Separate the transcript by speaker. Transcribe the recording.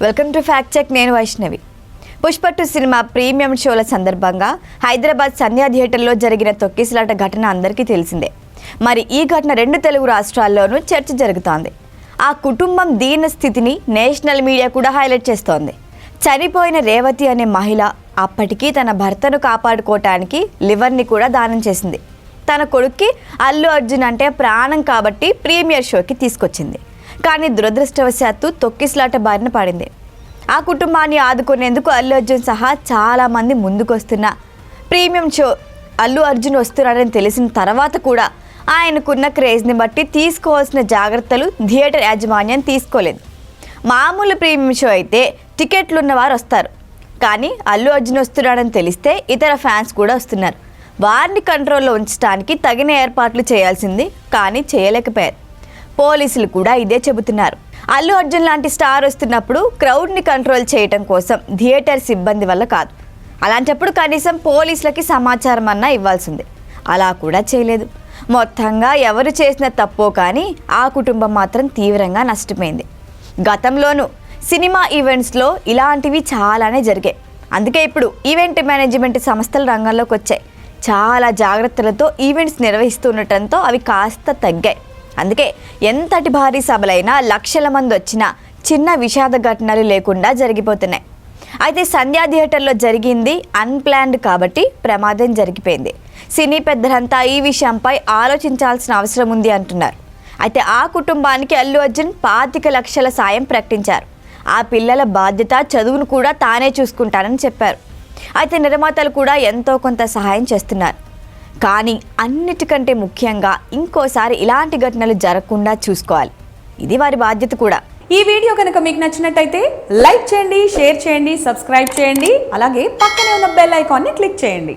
Speaker 1: Welcome to fact check నేను Vaishnavi. Pushpa two cinema premium షోల సందర్భంగా హైదరాబాద్ సంధ్యా థియేటర్లో జరిగిన తొక్కిసలాట ఘటన అందరికీ తెలిసిందే. మరి ఈ ఘటన రెండు తెలుగు రాష్ట్రాల్లోనూ చర్చ జరుగుతోంది. ఆ కుటుంబం దీన స్థితిని నేషనల్ మీడియా కూడా హైలైట్ చేస్తోంది. చనిపోయిన రేవతి అనే మహిళ అప్పటికీ తన భర్తను కాపాడుకోవటానికి లివర్ని కూడా దానం చేసింది. తన కొడుక్కి అల్లు అర్జున్ అంటే ప్రాణం కాబట్టి ప్రీమియర్ షోకి తీసుకొచ్చింది. కానీ దురదృష్టవశాత్తు తొక్కిసలాట బారిన పడింది. ఆ కుటుంబాన్ని ఆదుకునేందుకు అల్లు అర్జున్ సహా చాలామంది ముందుకొస్తున్న. ప్రీమియం షో అల్లు అర్జున్ వస్తున్నాడని తెలిసిన తర్వాత కూడా ఆయనకున్న క్రేజ్ని బట్టి తీసుకోవాల్సిన జాగ్రత్తలు థియేటర్ యాజమాన్యం తీసుకోలేదు. మామూలు ప్రీమియం షో అయితే టికెట్లు ఉన్నవారు వస్తారు. కానీ అల్లు అర్జున్ వస్తున్నాడని తెలిస్తే ఇతర ఫ్యాన్స్ కూడా వస్తున్నారు. వారిని కంట్రోల్లో ఉంచడానికి తగిన ఏర్పాట్లు చేయాల్సింది కానీ చేయలేకపోయారు. పోలీసులు కూడా ఇదే చెబుతున్నారు. అల్లు అర్జున్ లాంటి స్టార్ వస్తున్నప్పుడు క్రౌడ్ని కంట్రోల్ చేయటం కోసం థియేటర్ సిబ్బంది వల్ల కాదు. అలాంటప్పుడు కనీసం పోలీసులకి సమాచారం అన్నా ఇవ్వాల్సిందే. అలా కూడా చేయలేదు. మొత్తంగా ఎవరు చేసిన తప్పో కానీ ఆ కుటుంబం మాత్రం తీవ్రంగా నష్టపోయింది. గతంలోనూ సినిమా ఈవెంట్స్లో ఇలాంటివి చాలానే జరిగాయి. అందుకే ఇప్పుడు ఈవెంట్ మేనేజ్మెంట్ సంస్థలు రంగంలోకి వచ్చాయి. చాలా జాగ్రత్తలతో ఈవెంట్స్ నిర్వహిస్తుండటంతో అవి కాస్త తగ్గాయి. అందుకే ఎంతటి భారీ సభలైనా లక్షల మంది వచ్చినా చిన్న విషాద ఘటనలు లేకుండా జరిగిపోతున్నాయి. అయితే సంధ్యా థియేటర్లో జరిగింది అన్ప్లాన్డ్ కాబట్టి ప్రమాదం జరిగిపోయింది. సినీ పెద్దలంతా ఈ విషయంపై ఆలోచించాల్సిన అవసరం ఉంది అంటున్నారు. అయితే ఆ కుటుంబానికి అల్లు అర్జున్ పాతిక లక్షల సాయం ప్రకటించారు. ఆ పిల్లల బాధ్యత చదువును కూడా తానే చూసుకుంటానని చెప్పారు. అయితే నిర్మాతలు కూడా ఎంతో కొంత సహాయం చేస్తున్నారు. కానీ అన్నిటికంటే ముఖ్యంగా ఇంకోసారి ఇలాంటి ఘటనలు జరగకుండా చూసుకోవాలి. ఇది వారి బాధ్యత కూడా.
Speaker 2: ఈ వీడియో కనుక మీకు నచ్చినట్టయితే లైక్ చేయండి షేర్ చేయండి సబ్స్క్రైబ్ చేయండి అలాగే పక్కనే ఉన్న బెల్ ఐకాన్ని క్లిక్ చేయండి.